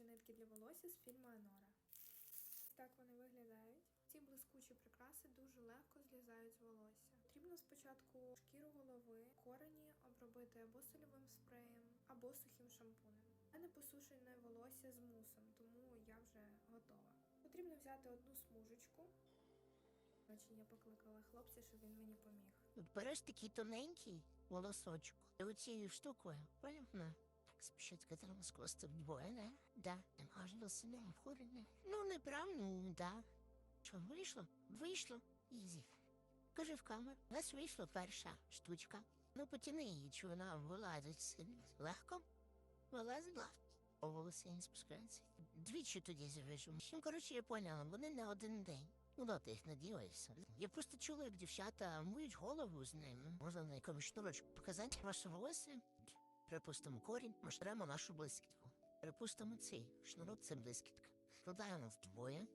найкращі нитки для волосся з фільму Анора. Так вони виглядають. Ці блискучі прикраси дуже легко злізають з волосся. Потрібно спочатку шкіру голови, корені обробити або сольовим спреєм, або сухим шампунем. У мене посушене волосся з мусом, тому я вже готова. Потрібно взяти одну смужечку. Очень я покликала хлопця, щоб він мені поміг. Береш такий тоненький волосочок. Оцією штукою, понятно? Так спочатку треба скласти вдвоє. Да. Можна сильно входити. Ну, не прям, ну, да. Що, вийшло? Вийшло. Ізі. Кажи в камеру. У нас вийшла перша штучка. Ну, потяни її, чи вона вилазить. Легко? Вилазила. О, не спускається. Двічі тоді завяжу. Ну, коротше, я поняла, вони не один день. Ну, ти їх наділаєшся. Я просто чула, як дівчата миють голову з ними. Можна на якомусь шнурочку показати ваше волосся. Припустимо корінь, ми штремо нашу блискітку. Припустимо цей шнурок це блискітка. Складаємо вдвоє,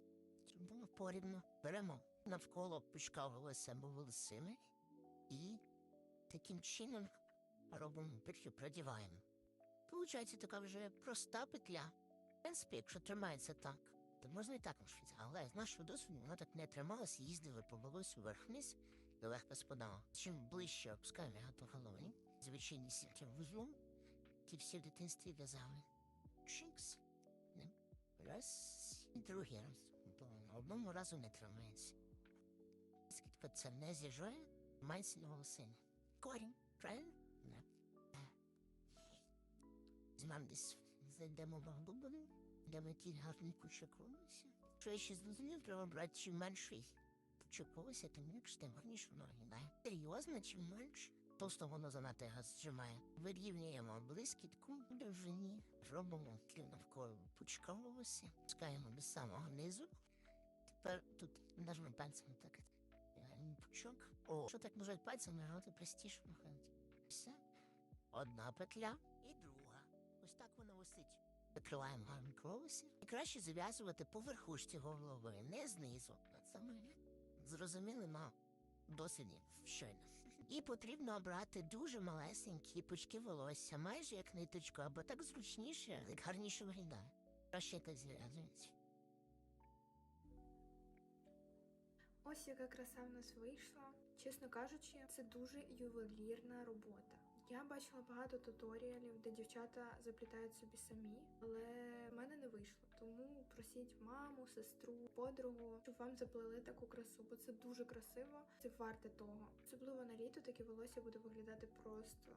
щоб було порівно. Беремо навколо пучка волосся волосини і таким чином робимо петлю, продіваємо. Получається така вже проста петля. В принципі, якщо тримається так, то можна і так розшити. Але з нашого досвіду вона так не трималася, їздили по волосю вверх-вниз і легко спадала. Чим ближче опускаємо до голови, звичайні сітки вузлом, ті всі в дитинстві в'язали. Чикс. Раз і другий раз. Одному разу не тримається. Скільки це не з'їжджає, мається на волосині. Корінь, правильно? Не. З Візьмемо десь, зайдемо в глибину, де ми ті гарні кучок волосся. Що я ще зрозумів, треба брати чим менший пучок тим легше, тим гарніше воно виглядає. Серйозно, чим менше, просто воно занадто його зжимає. Вирівнюємо блискітку в довжині, робимо тлю навколо пучка волосся, пускаємо до самого низу. Тепер тут нажмемо пальцем так. Пучок. О, що так нажати пальцем, нажати простіше виходить. Все. Одна петля і друга. Ось так вона висить. Закриваємо гарно волосся. І краще зав'язувати по верхушці голови, не знизу. Саме зрозуміли, ма досвіді щойно. І потрібно обрати дуже малесенькі пучки волосся, майже як ниточку, або так зручніше, як гарніше виглядає. Краще так зв'язується. Ось яка краса в нас вийшла. Чесно кажучи, це дуже ювелірна робота. Я бачила багато туторіалів, де дівчата заплітають собі самі, але в мене не вийшло. Тому просіть маму, сестру, подругу, щоб вам заплели таку красу, бо це дуже красиво, це варте того. Особливо на літо таке волосся буде виглядати просто